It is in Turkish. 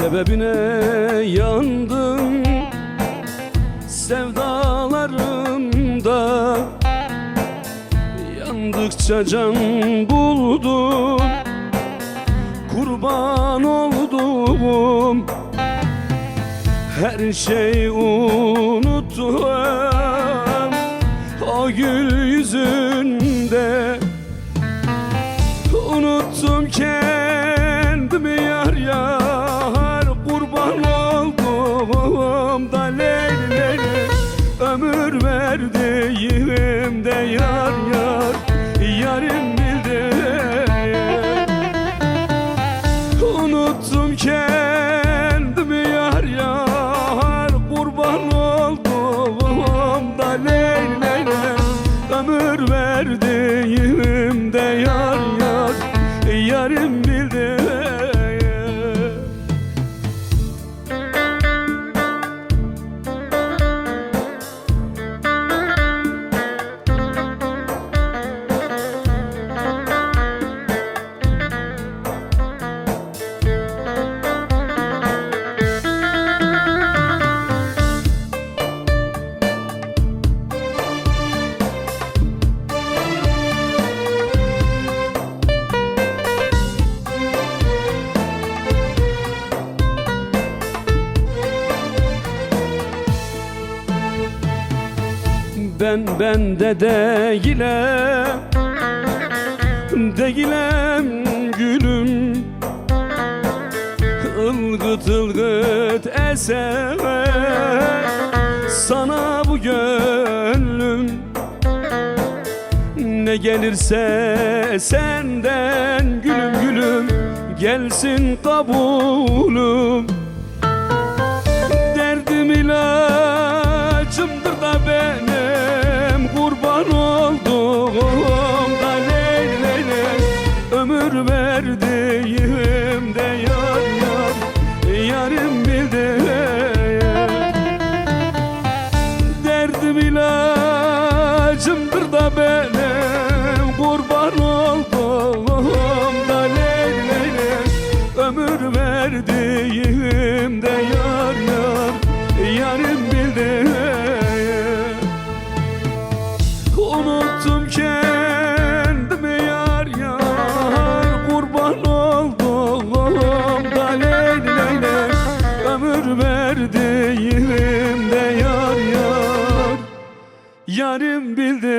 Sebebine yandım. Sevdalarımda Yandıkça can buldum. Kurban oldum Her şeyi unuttum Ömür verdiğimde yar yar Yarim bildi Unuttum kendimi yar yar Kurban oldum da leyli Ben bende değilim. Değilim gülüm. Ilgıt ılgıt eser. Sana bu gönlüm. Ne gelirse senden gülüm gülüm. Gelsin kabulüm olduğum da leyli leyli Ömür verdiğimde yar yar Yarim bildi. Derdim ilacımdır da benim Kurban olduğum da leyli Ömür verdiğimde yar yar Yarim bildi Unuttum kendimi yar yar. Kurban oldum da leyli leyli Ömür verdiğimde yar yar. Yarim bildi